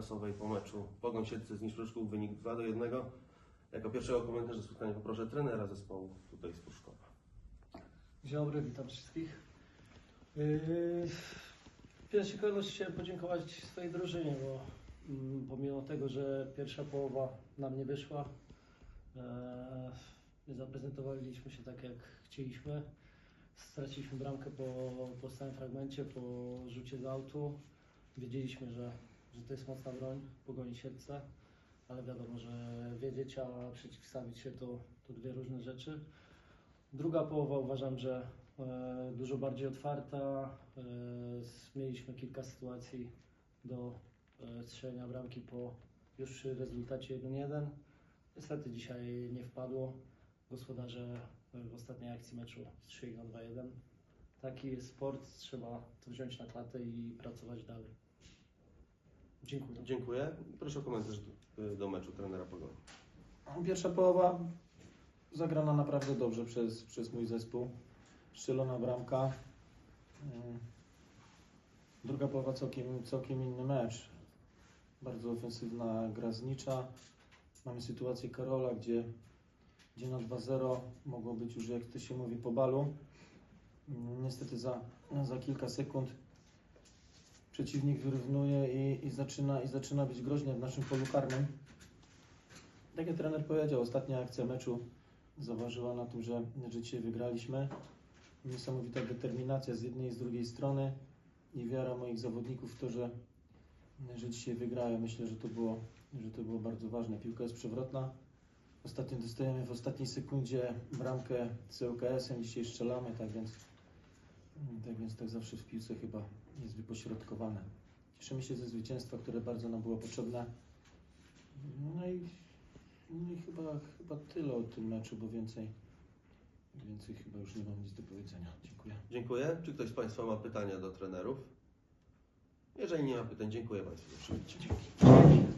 prasowej po meczu Pogoń Siedlce z Niszczuszków, wynik 2 do 1. Jako pierwszego komentarza spotkania poproszę trenera zespołu tutaj z Puszkowa. Dzień dobry, witam wszystkich. Yy, W pierwszej kolejności chciałem podziękować swojej drużynie, bo mm, pomimo tego, że pierwsza połowa nam nie wyszła, nie zaprezentowaliśmy się tak jak chcieliśmy. Straciliśmy bramkę po, po stałym fragmencie, po rzucie z autu. Wiedzieliśmy, że, że to jest mocna broń, pogoni siedlce, ale wiadomo, że wiedzieć, a przeciwstawić się to, to dwie różne rzeczy. Druga połowa uważam, że e, dużo bardziej otwarta. E, mieliśmy kilka sytuacji do e, strzelenia bramki po już przy rezultacie 1-1. Niestety dzisiaj nie wpadło. Gospodarze w ostatniej akcji meczu strzeli na 2-1. Taki jest sport, trzeba to wziąć na klatę i pracować dalej. Dziękuję. Dziękuję. Proszę o komentarz do, do meczu trenera Pogoni. Pierwsza połowa zagrana naprawdę dobrze przez, przez mój zespół. Strzelona bramka. Mm. Druga połowa całkiem, całkiem inny mecz. Bardzo ofensywna gra znicza. Mamy sytuację Karola, gdzie, gdzie na 2-0 mogło być już, jak to się mówi, po balu. Niestety za, za kilka sekund przeciwnik wyrównuje i, i, zaczyna, i zaczyna być groźnie w naszym polu karnym. Tak jak trener powiedział, ostatnia akcja meczu zaważyła na tym, że, że dzisiaj wygraliśmy. Niesamowita determinacja z jednej i z drugiej strony i wiara moich zawodników w to, że, że dzisiaj wygrają. Myślę, że to, było, że to było bardzo ważne. Piłka jest przewrotna. Ostatnio dostajemy w ostatniej sekundzie bramkę z ŁKS-em, dzisiaj strzelamy, tak więc, tak więc tak zawsze w piłce chyba jest wypośrodkowane. Cieszymy się ze zwycięstwa, które bardzo nam było potrzebne. No i, no i chyba, chyba tyle o tym meczu, bo więcej, więcej chyba już nie mam nic do powiedzenia. Dziękuję. Dziękuję. Czy ktoś z Państwa ma pytania do trenerów? Jeżeli nie ma pytań, dziękuję Państwu za przybycie.